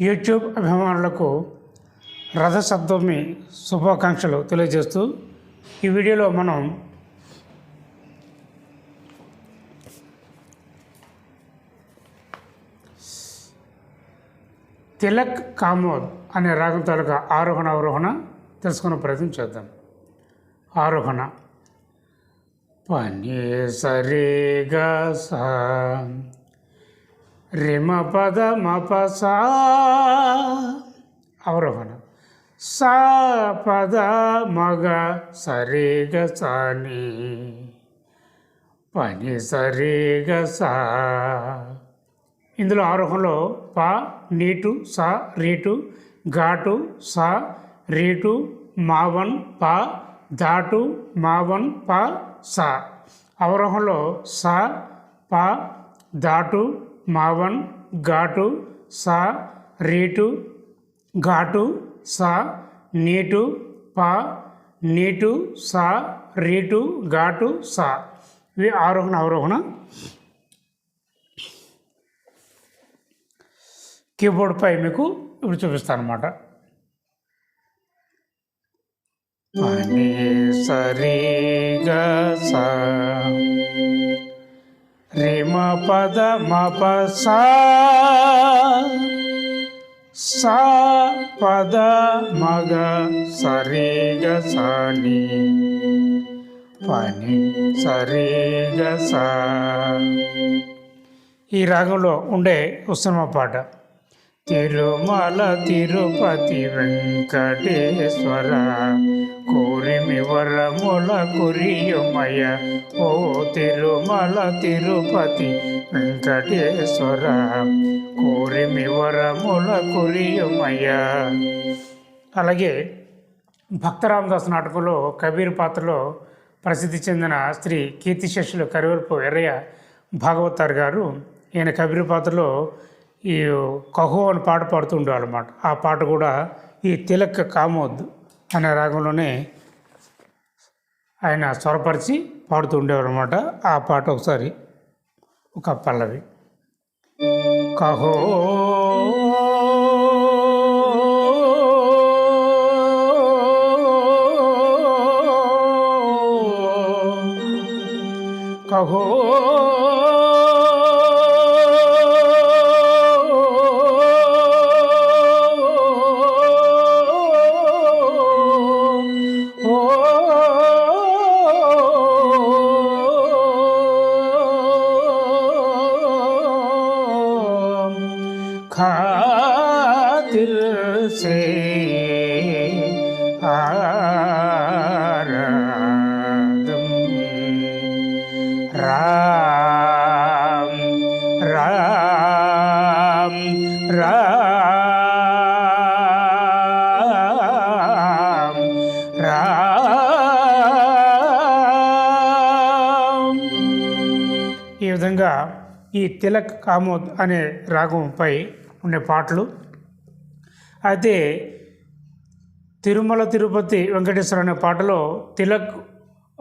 YouTube అభిమానులకు రథసప్తమి శుభాకాంక్షలు తెలియజేస్తూ ఈ వీడియోలో మనం తిలక్ కామోద్ అనే రాగం తాలూకా ఆరోహణ అవరోహణ తెలుసుకునే ప్రయత్నం చేద్దాం. ఆరోహణ. పని సరిగా సా రిమ పద మప సా అవరోహణ. సా పద మగ సరిగ సాని. పని సరిగ సా. ఇందులో ఆరోహణలో ప నీటు సా రీటు ఘాటు సా రీటు మావన్ ప ధాటు మావన్ ప సా. అవరోహంలో సా ప ధాటు మావన్ ఘాటు సా రీటు ఘాటు సా నీటు పా నీటు సా రీటు ఘాటు సా. ఇవి ఆరోహణ అవరోహణ. కీబోర్డ్పై మీకు ఇప్పుడు చూపిస్తాను అనమాట సరిగా సా. రిమ పద మప సా. సా పద మగ సరిగ సని. పని సరిగ సా. ఈ రాగంలో ఉండే ఉత్సవ పాట. తిరుమల తిరుపతి వెంకటేశ్వర కోరిమి వరముల కురియుమయ. ఓ తిరుమల తిరుపతి వెంకటేశ్వర కోరిమి వరముల కురియుమయ. అలాగే భక్తరామదాస్ నాటకంలో కబీర్ పాత్రలో ప్రసిద్ధి చెందిన శ్రీ కీర్తిశేషులు కరివెల్పు ఎర్రయ్య భాగవతార్ గారు. ఈయన కబీర్ పాత్రలో ఈ కహో అని పాట పాడుతూ ఉండేవాళ్ళు అనమాట ఆ పాట కూడా ఈ తిలక్ కామోద్ అనే రాగంలోనే ఆయన స్వరపరిచి పాడుతూ ఉండేవారు అనమాట ఆ పాట ఒకసారి ఒక పల్లవి. కహో కహో ఈ తిలక్ కామోద్ అనే రాగంపై ఉండే పాటలు. అయితే తిరుమల తిరుపతి వెంకటేశ్వర అనే పాటలో తిలక్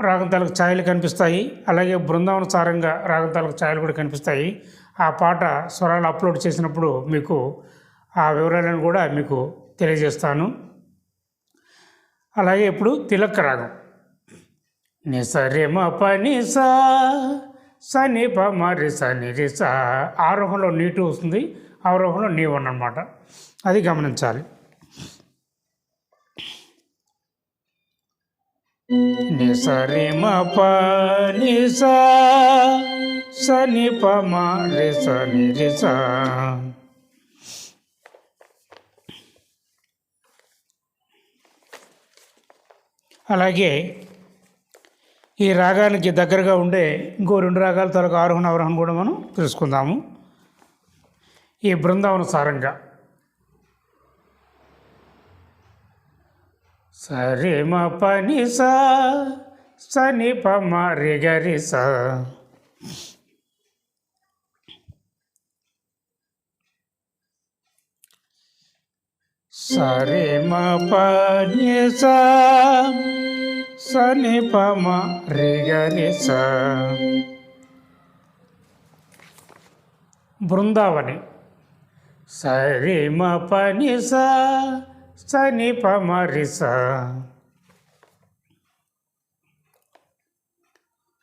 రాగం తాలూకు ఛాయలు కనిపిస్తాయి. అలాగే బృందావన సారంగా రాగం తాలూకు ఛాయలు కూడా కనిపిస్తాయి. ఆ పాట స్వరాలు అప్లోడ్ చేసినప్పుడు మీకు ఆ వివరాలను కూడా మీకు తెలియజేస్తాను. అలాగే ఇప్పుడు తిలక్ రాగం. నిసరి మ పని సా సని ప మరి సని రి స. ఆరోహంలో నీటు వస్తుంది. అవరోహంలో నీ వన్ అనమాట అది గమనించాలి. నిసరి మ పని సా. సని ప రి సని రి స. అలాగే ఈ రాగానికి దగ్గరగా ఉండే ఇంకో రెండు రాగాల తరకు ఆరోహణ అవరోహణ కూడా మనం తెలుసుకుందాము. ఈ బృందావన సారంగా సరే మ పని సా సని ప మ రి సా సరే మ పని సా సని పమ రేగని స. బృందావని. సరి మ పని సని పమ రిస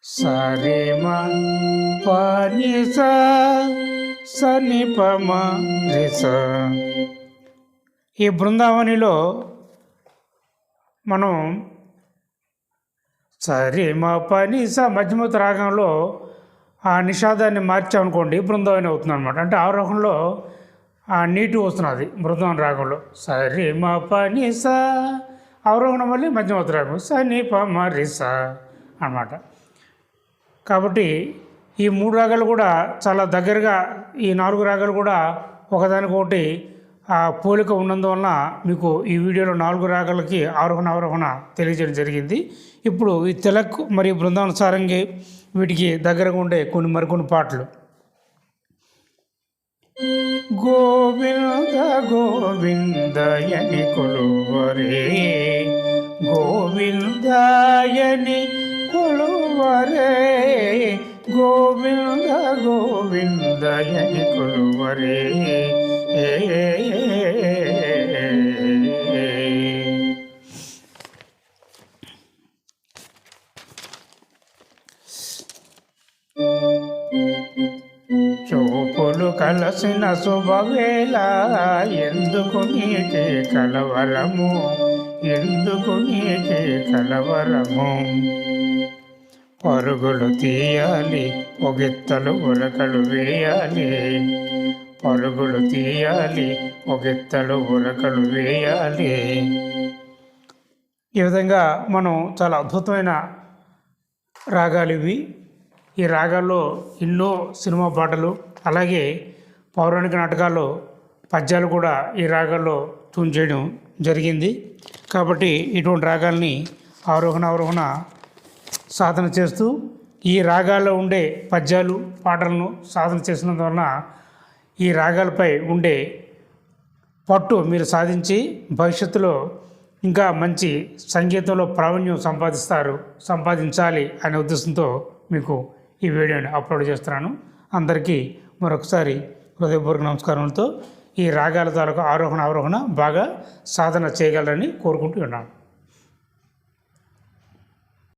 సరి మ పని సని పమ రిస ఈ బృందావనిలో మనం సరే మా పని స మధ్యమత రాగంలో ఆ నిషాదాన్ని మార్చామనుకోండి బృందావని అవుతుంది అనమాట అంటే ఆరోహణలో ఆ నీటి వస్తున్నది బృందావన రాగంలో. సరే మా పని స అవరోహణం మళ్ళీ మధ్యమత రాగం స నీ ప మరి స అనమాట కాబట్టి ఈ మూడు రాగాలు కూడా చాలా దగ్గరగా ఈ నాలుగు రాగాలు కూడా ఒకదానికొకటి పోలిక ఉన్నందువలన మీకు ఈ వీడియోలో నాలుగు రాగాలకి ఆరోహణ అవరోహణ తెలియజేయడం జరిగింది. ఇప్పుడు ఈ తిలక్ మరియు బృందానుసారంగి వీటికి దగ్గరగా ఉండే కొన్ని మరికొన్ని పాటలు. గోవింద గోవిందయని కొలువరే. గోవిందయని కొలువరే. గోవింద గోవిందయని కొలువరే. చూపులు కలసిన శుభవేళ ఎందుకు నీకే కలవరము? ఎందుకు నీకే కలవరము? పరుగులు తీయాలి పొగిత్తలు ఉరకలు వేయాలి. పరుగులు తీయాలి ఒగిత్తలు ఉరకలు వేయాలి. ఈ విధంగా మనం చాలా అద్భుతమైన రాగాలు ఇవి. ఈ రాగాల్లో ఎన్నో సినిమా పాటలు అలాగే పౌరాణిక నాటకాల్లో పద్యాలు కూడా ఈ రాగాల్లో ట్యూన్ చేయడం జరిగింది. కాబట్టి ఇటువంటి రాగాల్ని ఆరోహణ అవరోహణ సాధన చేస్తూ ఈ రాగాల్లో ఉండే పద్యాలు పాటలను సాధన చేసినందువలన ఈ రాగాలపై ఉండే పట్టు మీరు సాధించి భవిష్యత్తులో ఇంకా మంచి సంగీతంలో ప్రావీణ్యం సంపాదిస్తారు సంపాదించాలి అనే ఉద్దేశంతో మీకు ఈ వీడియోని అప్లోడ్ చేస్తున్నాను. అందరికీ మరొకసారి హృదయపూర్వక నమస్కారాలతో ఈ రాగాల తాలూకు ఆరోహణ అవరోహణ బాగా సాధన చేయగలరని కోరుకుంటూ ఉన్నాను.